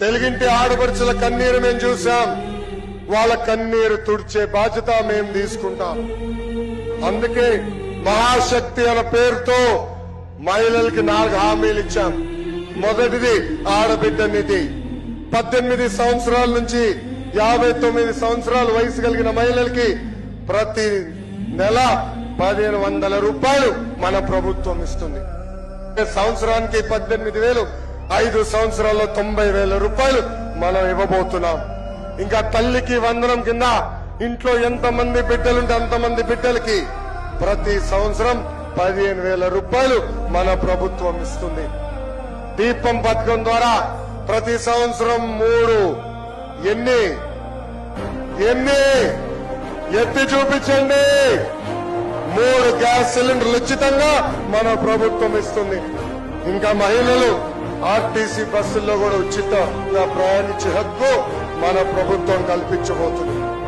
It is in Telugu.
తెలుగింటి ఆడపడుచుల కన్నీరు మేము చూసాం వాళ్ళ కన్నీరు తుడిచే బాధ్యత మేము తీసుకుంటాం. అందుకే మహాశక్తి అనే పేరుతో మహిళలకి నాలుగు హామీలు ఇచ్చాం. మొదటిది ఆడబిడ్డ నిధి. పద్దెనిమిది సంవత్సరాల నుంచి యాభై తొమ్మిది సంవత్సరాల వయసు కలిగిన మహిళలకి ప్రతి నెల పదిహేను వందల రూపాయలు మన ప్రభుత్వం ఇస్తుంది. సంవత్సరానికి పద్దెనిమిది వేలు. ఐదు సంవత్సరాల్లో తొంభై వేల రూపాయలు మనం ఇవ్వబోతున్నాం. ఇంకా తల్లికి వందనం కింద ఇంట్లో ఎంతమంది బిడ్డలుంటే అంతమంది బిడ్డలకి ప్రతి సంవత్సరం పదిహేను వేల రూపాయలు మన ప్రభుత్వం ఇస్తుంది. దీపం పథకం ద్వారా ప్రతి సంవత్సరం మూడు ఎన్ని ఎన్ని ఎత్తి చూపించండి. మూడు గ్యాస్ సిలిండర్లు ఉచితంగా మన ప్రభుత్వం ఇస్తుంది. ఇంకా మహిళలు ఆర్టీసీ బస్సుల్లో కూడా ఉచితంగా ప్రయాణించే హక్కు మన ప్రభుత్వం కల్పించబోతుంది.